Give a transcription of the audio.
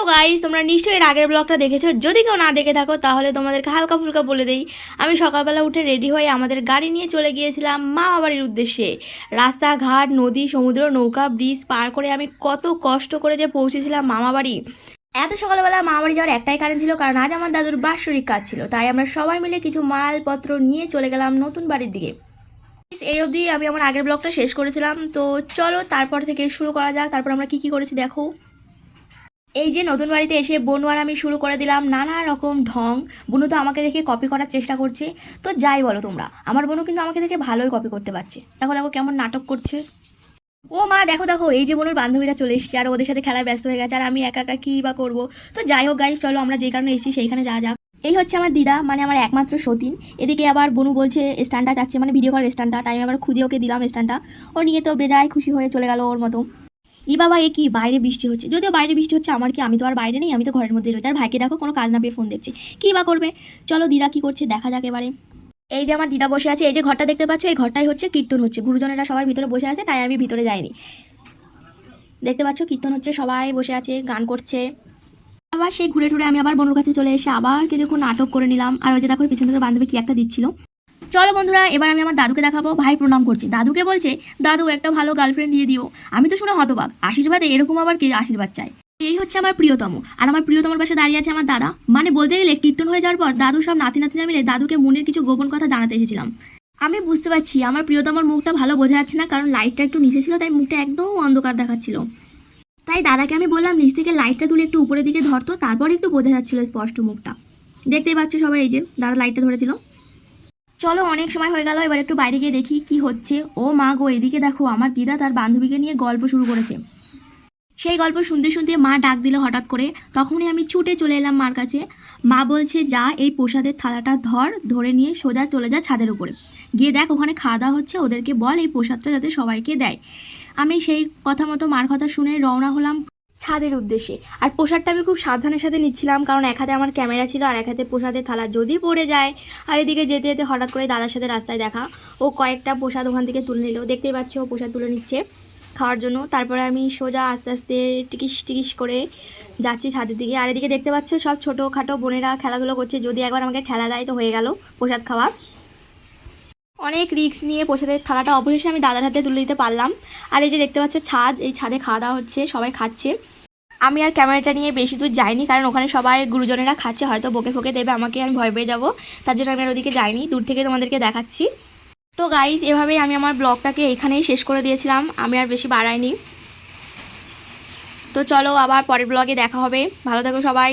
তো গাইস, তোমরা নিশ্চয়ই এর আগের ব্লগটা দেখেছ। যদি কেউ না দেখে থাকো, তাহলে তোমাদেরকে হালকা ফুলকা বলে দেই। আমি সকালবেলা উঠে রেডি হয়ে আমাদের গাড়ি নিয়ে চলে গিয়েছিলাম মামা বাড়ির উদ্দেশ্যে। রাস্তাঘাট, নদী, সমুদ্র, নৌকা, ব্রিজ পার করে আমি কত কষ্ট করে যে পৌঁছেছিলাম মামা বাড়ি। এত সকালবেলা মামা বাড়ি যাওয়ার একটাই কারণ ছিল, কারণ আজ আমার দাদুর বাৎসরিক কাজ ছিল। তাই আমরা সবাই মিলে কিছু মালপত্র নিয়ে চলে গেলাম নতুন বাড়ির দিকে। এই অবধি আমি আমার আগের ব্লগটা শেষ করেছিলাম। তো চলো, তারপর থেকে শুরু করা যাক। তারপর আমরা কি কি করেছি দেখো। এই যে নতুন বাড়িতে এসে বনু আর আমি শুরু করে দিলাম নানা রকম ঢং। বনু তো আমাকে দেখে কপি করার চেষ্টা করছে। তো যাই বলো তোমরা, আমার বনু কিন্তু আমাকে দেখে ভালোই কপি করতে পারছে। দেখো দেখো কেমন নাটক করছে। ও মা, দেখো দেখো, এই যে বনুর বান্ধবীরা চলে এসছে, আর ওদের সাথে খেলায় ব্যস্ত হয়ে গেছে, আর আমি একা একা কী বা করব? তো যাই হোক গাড়ি চলো আমরা যে কারণে এসেছি সেইখানে যা যাক। এই হচ্ছে আমার দিদা মানে আমার একমাত্র সতীন। এদিকে আবার বনু বলছে স্ট্যান্ডটা চাচ্ছে মানে ভিডিও কল স্ট্যান্ডটা তাই আমি আবার খুঁজে ওকে দিলাম স্ট্যান্ডটা ও নিয়ে তো বেজায় খুশি হয়ে চলে গেল ওর মতো। ই বাবা, এ কি? বাইরে বৃষ্টি হচ্ছে। যদিও বাইরে বৃষ্টি হচ্ছে, আমার কি? আমি তো আর বাইরে নেই, আমি তো ঘরের মধ্যে রয়েছি। আর ভাইকে দেখো, কোনো কাজ না পেয়ে ফোন দেখছি। কী বা করবে? চলো দিদা কি করছে, দেখা যাক এবারে। এই যে আমার দিদা বসে আছে, এই যে ঘরটা দেখতে পাচ্ছ, এই ঘরটাই হচ্ছে কীর্তন হচ্ছে। গুরুজনেরা সবাই ভিতরে বসে আছে, তাই আমি ভিতরে যাইনি। দেখতে পাচ্ছ, কীর্তন হচ্ছে, সবাই বসে আছে, গান করছে। আবার সেই ঘুরে টুরে আমি আবার বনুর কাছে চলে এসে আবার কিছুক্ষণ নাটক করে নিলাম। আর ওই যে দেখো, পিছন বান্ধবী কি একটা দিচ্ছিল। চলো বন্ধুরা, এবার আমি আমার দাদুকে দেখাবো। ভাই প্রণাম করছি। দাদুকে বলছে, দাদু, একটা ভালো গার্লফ্রেন্ড দিয়ে দিও। আমি তো শুনে হতবাক। আশীর্বাদে এরকম আবার কে আশীর্বাদ চাই এই হচ্ছে আমার প্রিয়তম। আর আমার প্রিয়তমর পাশে দাঁড়িয়ে আছে আমার দাদা। মানে বলতে গেলে কীর্তন হয়ে যাওয়ার পর দাদু সব নাতি নাতিরা মিলে দাদুকে মনের কিছু গোপন কথা জানাতে এসেছিলাম। আমি বুঝতে পারছি, আমার প্রিয়তমর মুখটা ভালো বোঝা যাচ্ছে না, কারণ লাইটটা একটু নিচে ছিল, তাই মুখটা একদম অন্ধকার দেখাচ্ছিল। তাই দাদাকে আমি বললাম, নিচ থেকে লাইটটা তুলে একটু উপরের দিকে ধরতো তারপর একটু বোঝা যাচ্ছিল স্পষ্ট মুখটা। দেখতেই পাচ্ছ সবাই, এই যে দাদা লাইটটা ধরেছিল। চলো অনেক সময় হয়ে গেল, এবার একটু বাইরে গিয়ে দেখি কি হচ্ছে। ও মা গো, এদিকে দেখো, আমার দিদা তার বান্ধবীকে নিয়ে গল্প শুরু করেছে। সেই গল্প শুনতে শুনতে মা ডাক দিল হঠাৎ করে। তখনই আমি ছুটে চলে এলাম মার কাছে। মা বলছে, যা এই প্রসাদের থালাটা ধর, ধরে নিয়ে সোজা চলে যা ছাদের উপরে। গিয়ে দেখ, ওখানে খাওয়া দাওয়া হচ্ছে, ওদেরকে বল এই প্রসাদটা যাতে সবাইকে দেয়। আমি সেই কথা মতো মার কথা শুনে রওনা হলাম ছাদের উদ্দেশ্যে। আর প্রসাদটা আমি খুব সাবধানের সাথে নিচ্ছিলাম, কারণ এক হাতে আমার ক্যামেরা ছিল আর এক হাতে প্রসাদের থালা যদি পড়ে যায়। আর এদিকে যেতে যেতে হঠাৎ করে দাদার সাথে রাস্তায় দেখা। ও কয়েকটা প্রসাদ ওখান থেকে তুলে নিল। দেখতেই পাচ্ছ, ও প্রসাদ তুলে নিচ্ছে খাওয়ার জন্য। তারপরে আমি সোজা আস্তে আস্তে টিকিস টিকিস করে যাচ্ছি ছাদের দিকে। আর এদিকে দেখতে পাচ্ছ, সব ছোটোখাটো বোনেরা খেলাধুলো করছে। যদি একবার আমাকে ঠেলা দেয় তো হয়ে গেল প্রসাদ খাওয়া। অনেক রিস্ক নিয়ে প্রসাদের থালাটা অবশেষে আমি দাদার হাতে তুলে দিতে পারলাম। আর এই যে দেখতে পাচ্ছ ছাদ, এই ছাদে খাওয়া দাওয়া হচ্ছে, সবাই খাচ্ছে। আমি আর ক্যামেরাটা নিয়ে বেশি দূর যাইনি, কারণ ওখানে সবাই গুরুজনেরা খাচ্ছে, হয়তো বকে ফোকে দেবে আমাকে, আমি ভয় পেয়ে যাব। তার জন্য আমি আর ওদিকে যাইনি, দূর থেকে তোমাদেরকে দেখাচ্ছি। তো গাইজ এভাবেই আমি আমার ব্লগটাকে এখানেই শেষ করে দিয়েছিলাম, আমি আর বেশি বাড়াইনি। তো চলো আবার পরের ব্লগে দেখা হবে। ভালো থেকো সবাই।